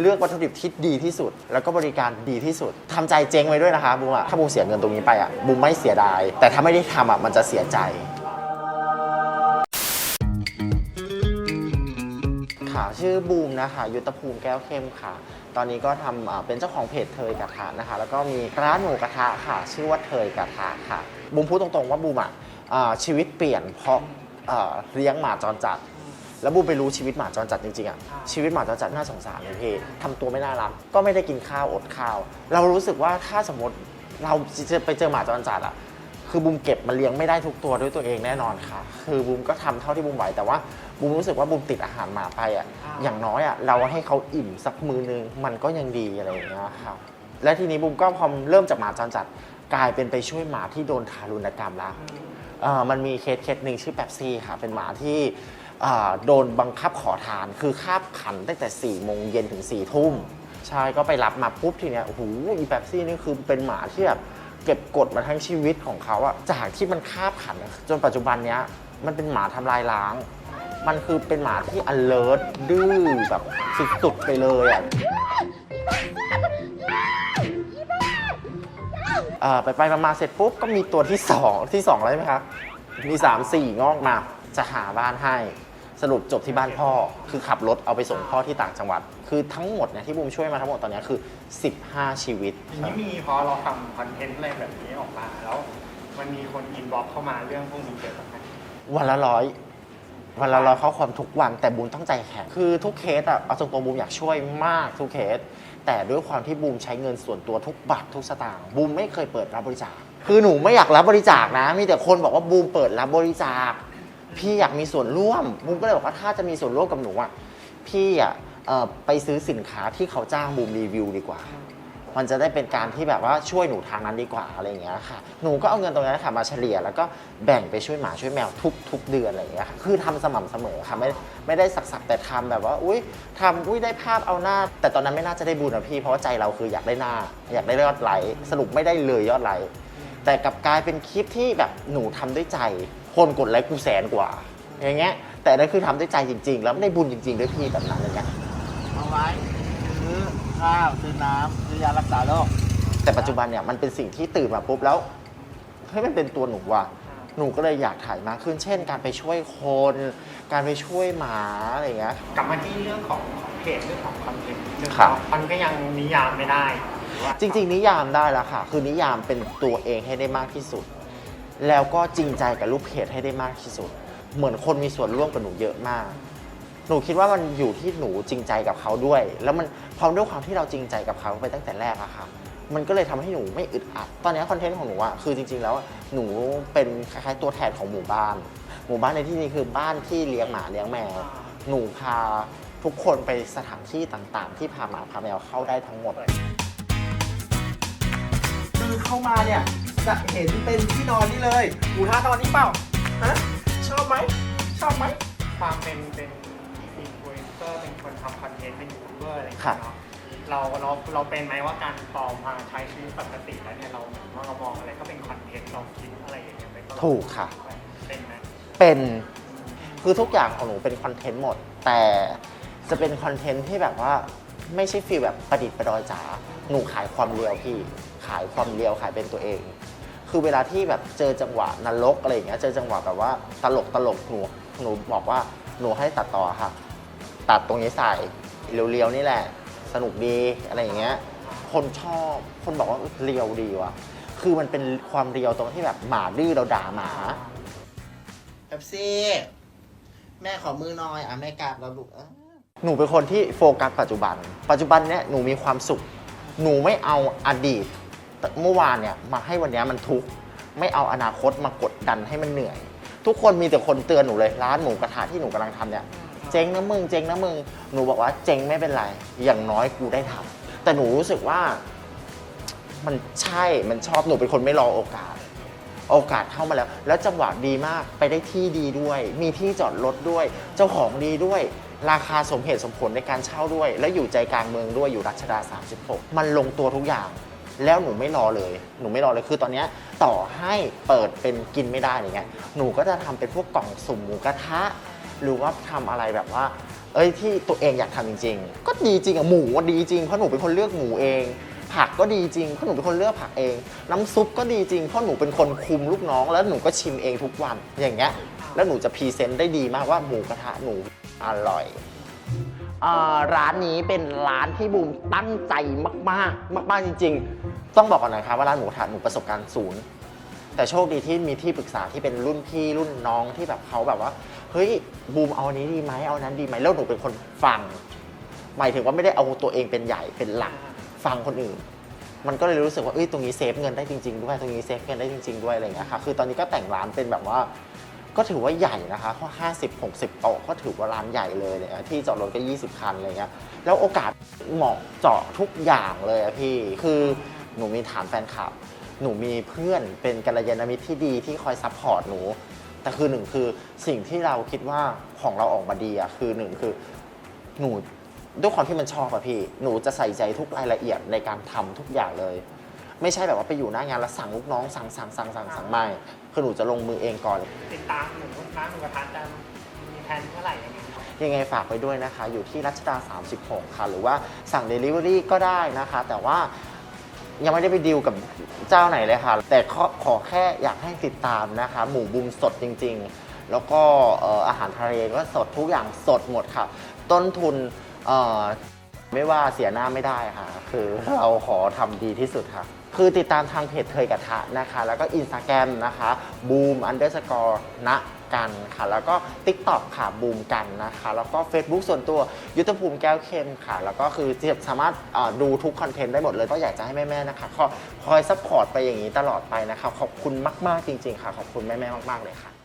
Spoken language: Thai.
เลือกวัตถุดิบที่ดีที่สุด แล้วก็บริการดีที่สุดทำใจเจ๊งไว้ด้วยนะคะบูมอะถ้าบูมเสียเงินตรงนี้ไปอะบูมไม่เสียดาย แต่ถ้าไม่ได้ทำอะมันจะเสียใจค่ะชื่อบูมนะคะ ยุทธภูมิแก้วเข้มค่ะ ตอนนี้ก็ทำเป็นเจ้าของเพจเทยกระทะนะคะ แล้วก็มีร้านหมูกระทะค่ะ ชื่อว่าเทยกระทะค่ะบูมพูดตรงๆว่าบูมอะอ่าชีวิตเปลี่ยนเพราะเลี้ยงหมาจรจัด แล้วบูมไปรู้ชีวิตหมาจรจัดจริงๆอะชีวิตหมาจรจัดน่าสงสารเลยพี่ทำตัวไม่น่ารัก ก็ไม่ได้กินข้าวอดข้าว เรารู้สึกว่าถ้าสมมติเราจะไปเจอหมาจรจัดอะคือบูมเก็บมาเลี้ยงไม่ได้ทุกตัวด้วยตัวเองแน่นอนค่ะ คือบูมก็ทำเท่าที่บูมไหวแต่ว่าบูมรู้สึกว่าบูมติดอาหารหมาไปอะอย่างน้อยอะเราให้เขาอิ่มสักมือนึงมันก็ยังดีอะไรอย่างเงี้ยค่ะและทีนี้บูมก็พอเริ่มจากหมาจรจัดกลายเป็นไปช่วยหมาที่โดนทารุณกรรมละเอ่อมันมีเคสเคสหนึ่งชื่อแป๊บซี่ค่ะ เป็นหมาที่เอ่อ โดนบังคับขอทานคือคาบขันตั้งแต่4ี่โมงเย็นถึง4ี่ทุ่มใช่ก็ไปรับมาปุ๊บทีเนี้ยโอ้โหอีแป๊บซี่นี่คือเป็นหมาที่แบบเก็บกดมาทั้งชีวิตของเขาอะจากที่มันคาบขัน จนปัจจุบันเนี้ยมันเป็นหมาทำลายล้าง มันคือเป็นหมาที่ alert ดื้อแบบสุดๆไปเลยอะไปไปมาเสร็จปุ๊บก็มีตัวที่สองที่สองอะไรไหมครับมีสามสี่งอกมาจะหาบ้านให้ สรุปจบที่บ้านพ่อ คือขับรถเอาไปส่งพ่อที่ต่างจังหวัด คือทั้งหมดเนี่ยที่บูมช่วยมาทั้งหมดตอนเนี้ยคือ 15 ชีวิต ทีนี้มีพอเราทำคอนเทนต์อะไรแบบนี้ออกมาแล้ว มันมีคนอินบ็อกซ์เข้ามาเรื่องพวกนี้เยอะมากวันละร้อยวันละร้อยข้อความทุกวันแต่บูมต้องใจแข็งคือทุกเคสอะเอาตรงๆบูมอยากช่วยมากทุกเคส แต่ด้วยความที่บูมใช้เงินส่วนตัวทุกบาททุกสตางค์บูมไม่เคยเปิดรับบริจาคคือหนูไม่อยากรับบริจาคนะ มีแต่คนบอกว่าบูมเปิดรับบริจาค พี่อยากมีส่วนร่วมบูมก็เลยบอกว่าถ้าจะมีส่วนร่วมกับหนูอะพี่อะเอ่อไปซื้อสินค้าที่เขาจ้างบูมรีวิวดีกว่า มันจะได้เป็นการที่แบบว่าช่วยหนูทางนั้นดีกว่าอะไรอย่างเงี้ยค่ะ หนูก็เอาเงินตรงนั้นค่ะมาเฉลี่ย แล้วก็แบ่งไปช่วยหมาช่วยแมวทุกทุกเดือนอะไรอย่างเงี้ยค่ะคือทำสม่ำเสมอค่ะไม่ไม่ได้สักสักๆแต่ทำแบบว่า อุ้ยทำอุ้ยได้ภาพเอาหน้า แต่ตอนนั้นไม่น่าจะได้บุญนะพี่เพราะว่าใจเราคืออยากได้หน้า อยากได้ยอดไลค์สรุปไม่ได้เลยยอดไลค์ แต่กลับกลายเป็นคลิปที่แบบหนูทำด้วยใจ คนกดไลค์กูแสนกว่า อย่างเงี้ย แต่นั่นคือทำด้วยใจจริง ๆ แล้วไม่ได้บุญจริงๆด้วยพี่แบบนั้นอย่างเงี้ยเอาไว้ซื้อข้าวซื้อน้ำซื้อยารักษาโรคแต่ปัจจุบันเนี่ยมันเป็นสิ่งที่ตื่นมาปุ๊บแล้วเฮ้ยมันเป็นตัวหนูว่ะ หนูก็เลยอยากถ่ายมากขึ้น เช่น การไปช่วยคน การไปช่วยหมาอะไรอย่างเงี้ยๆกลับมาที่เรื่องของของเพจเรื่องของคอนเทนต์เรื่องครับ มันก็ยังนิยามไม่ได้หรือว่าจริง ๆ นิยามได้แล้วค่ะ คือนิยามเป็นตัวเองให้ได้มากที่สุด แล้วก็จริงใจกับลูกเพจให้ได้มากที่สุด เหมือนคนมีส่วนร่วมกับหนูเยอะมาก หนูคิดว่ามันอยู่ที่หนูจริงใจกับเขาด้วย แล้วมันพร้อมด้วยความที่เราจริงใจกับเขาไปตั้งแต่แรกอะค่ะมันก็เลยทำให้หนูไม่อึดอัด ตอนนี้คอนเทนต์ของหนูอะคือจริง ๆ แล้วหนูเป็นคล้ายๆตัวแทนของหมู่บ้าน หมู่บ้านในที่นี้คือบ้านที่เลี้ยงหมาเลี้ยงแมว หนูพาทุกคนไปสถานที่ต่างๆ ที่พาหมาพาแมวเข้าได้ทั้งหมดคือเข้ามาเนี่ย จะเห็นเป็นที่นอนนี่เลยหูท่านอนนี่เปล่าฮะชอบไหมชอบไหมความเป็นเป็นอินฟลูเอนเซอร์เป็นคนทำคอนเทนต์เป็นยูทูบเบอร์อะไรอย่างครัเงี้บยเนาะเราเราเราเป็นไหมว่าการปลอมมาใช้ชีวิตปกติแล้วเนี่ยเราเหมือนว่าเรามองอะไรก็เป็นคอนเทนต์เราคิดอะไรอย่างเงี้ยไปตลอดถูกค่ะ เป็นไหมเป็นคือทุกอย่างของหนูเป็นคอนเทนต์หมด แต่จะเป็นคอนเทนต์ที่แบบว่าไม่ใช่ฟีลแบบประดิษฐ์ประดอยจ๋าหนูขายความเรียวพี่ ขายความเรียวขายเป็นตัวเอง คือเวลาที่แบบเจอจังหวะนรกอะไรอย่างเงี้ยเจอจังหวะแบบว่าตลกตลกหนูหนูบอกว่าหนูให้ตัดต่อค่ะ ตัดตรงนี้ใส่เรียวๆนี่แหละ สนุกดีอะไรอย่างเงี้ยคนชอบคนบอกว่าเรียวดีว่ะคือมันเป็นความเรียวตรงที่แบบหมาดื้อเราด่าหมาเอฟซีแม่ขอมือหน่อยอะแม่กราบเราลูกเอ้ยหนูเป็นคนที่โฟกัสปัจจุบัน ปัจจุบันเนี้ยหนูมีความสุข หนูไม่เอาอดีตแต่ เมื่อวานเนี่ยมาให้วันเนี้ยมันทุกข์ไม่เอาอนาคตมากดดันให้มันเหนื่อย ทุกคนมีแต่คนเตือนหนูเลยร้านหมูกระทะที่หนูกำลังทำเนี่ยเจ๊งนะมึงเจ๊งนะมึงหนูบอกว่าเจ๊งไม่เป็นไร อย่างน้อยกูได้ทำแต่หนูรู้สึกว่า มันใช่มันชอบหนูเป็นคนไม่รอโอกาส โอกาสเข้ามาแล้ว แล้วจังหวะดีมากไปได้ที่ดีด้วย มีที่จอดรถด้วย เจ้าของดีด้วย ราคาสมเหตุสมผลในการเช่าด้วย แล้วอยู่ใจกลางเมืองด้วยอยู่รัชดา 36 มันลงตัวทุกอย่าง แล้วหนูไม่รอเลย หนูไม่รอเลยคือตอนเนี้ยต่อให้เปิดเป็นกินไม่ได้อย่างเงี้ยหนูก็จะทำเป็นพวกกล่องสุ่มหมูกระทะ หรือว่าทำอะไรแบบว่า เอ้ยที่ตัวเองอยากทำจริง ๆ ก็ดีจริงอะหมูอะดีจริงเพราะหนูเป็นคนเลือกหมูเอง ผักก็ดีจริงเพราะหนูเป็นคนเลือกผักเอง น้ำซุปก็ดีจริงเพราะหนูเป็นคนคุมลูกน้อง แล้วหนูก็ชิมเองทุกวันอย่างเงี้ยแล้วหนูจะพรีเซนต์ได้ดีมากว่าหมูกระทะหนูอร่อย ร้านนี้เป็นร้านที่บูมตั้งใจมากๆ มาก ๆ จริง ๆ ต้องบอกก่อนนะคะว่าร้านหมูกระทะหนูประสบการณ์ศูนย์แต่โชคดีที่มีที่ปรึกษาที่เป็นรุ่นพี่รุ่นน้องที่แบบเขาแบบว่า เฮ้ยบูมเอาอันนี้ดีไหมเอาอันนั้นดีไหมแล้วหนูเป็นคนฟัง หมายถึงว่าไม่ได้เอาตัวเองเป็นใหญ่เป็นหลักฟังคนอื่น มันก็เลยรู้สึกว่าเอ้ยตรงนี้เซฟเงินได้จริง ๆ ด้วยตรงนี้เซฟเงินได้จริง ๆ ด้วยอะไรอย่างเงี้ยค่ะคือตอนนี้ก็แต่งร้านเป็นแบบว่า ก็ถือว่าใหญ่นะคะข้อ50 60 โต๊ะก็ถือว่าร้านใหญ่เลยเลยที่จอดรถก็ 20 คันอะไรเงี้ยแล้วโอกาสเหมาะเจาะทุกอย่างเลยอะพี่คือหนูมีฐานแฟนคลับ หนูมีเพื่อนเป็นกัลยาณมิตรที่ดีที่คอยซัพพอร์ตหนูแต่คือหนึ่งคือสิ่งที่เราคิดว่าของเราออกมาดีอะคือหนึ่งคือหนูด้วยความที่มันชอบอะพี่ หนูจะใส่ใจทุกรายละเอียดในการทำทุกอย่างเลย ไม่ใช่แบบว่าไปอยู่หน้างานแล้วสั่งลูกน้องสั่งสั่งสั่งสั่งสั่งไม่คือหนูจะลงมือเองก่อน ติดตามหนูร้านหมูกระทะจะมีแผนเมื่อไหร่ยังไงครับยังไงฝากไว้ด้วยนะคะ อยู่ที่รัชดา 36 ค่ะ หรือว่าสั่ง Delivery ก็ได้นะคะ แต่ว่ายังไม่ได้ไปดีลกับเจ้าไหนเลยค่ะ แต่ขอขอแค่อยากให้ติดตามนะคะ หมูบุมสดจริง ๆ แล้วก็เอ่ออาหารทะเลก็สดทุกอย่างสดหมดค่ะ ต้นทุนเอ่อ ไม่ว่าเสียหน้าไม่ได้ค่ะ คือเราขอทำดีที่สุดค่ะ คือติดตามทางเพจเทยกระทะนะคะ แล้วก็อินสตาแกรมนะคะบูมอันเดอร์สกอร์ณกันค่ะ แล้วก็ TikTok ค่ะบูมกันนะคะ แล้วก็ Facebook ส่วนตัวยุทธภูมิแก้วเข้มค่ะ แล้วก็คือสามารถเอ่อดูทุกคอนเทนต์ได้หมดเลยก็อยากจะให้แม่ๆนะคะคอยคอยซัพพอร์ตไปอย่างนี้ตลอดไปนะคะขอบคุณมากๆจริงๆค่ะขอบคุณแม่ๆมากๆเลยค่ะ